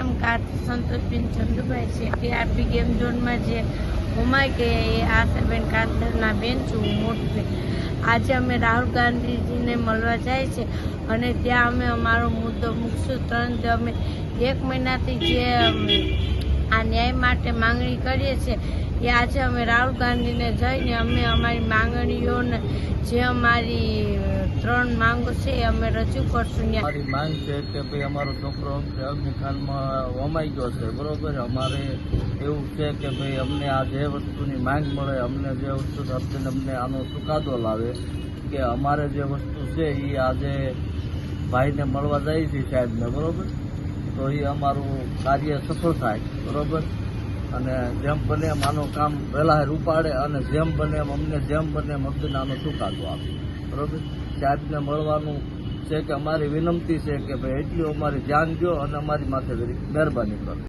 નામ સંતોષબેન ચંદુભાઈ છે. TRP game ઝોનમાં જે હોમાય કે એ આશાબેન કાતરના બેન છું મોટી. બેન આજે અમે રાહુલ ગાંધીજીને મળવા જાય છે અને ત્યાં અમે અમારો મુદ્દો મૂકશું. ત્રણ અમે એક મહિનાથી જે આ ન્યાય માટે માંગણી કરીએ છીએ એ આજે અમે રાહુલ ગાંધીને જઈને અમે અમારી માંગણીઓને જે અમારી ત્રણ માંગો છે એ અમે રજૂ કરશું અમારી માંગ છે કે ભાઈ અમારો છોકરો અગ્નિકાંડમાં વમાઈ ગયો છે, બરોબર? અમારે એવું છે કે ભાઈ અમને આ જે વસ્તુની માંગ મળે, અમને જે વસ્તુ આપીને અમને આનો ચુકાદો લાવે, કે અમારે જે વસ્તુ છે એ આજે ભાઈને મળવા જાય છે સાહેબને, બરોબર? તો એ અમારું કાર્ય સફળ થાય, બરોબર? અને જેમ બને એમ આનું કામ વહેલા ઉપાડે અને જેમ બને એમ અમને, જેમ બને એમ આનો ચુકાદો આપે, બરોબર? સાહેબને મળવાનું છે કે અમારી વિનંતી છે કે ભાઈ એટલી અમારી ધ્યાન દો અને અમારી માથે મહેરબાની કરો.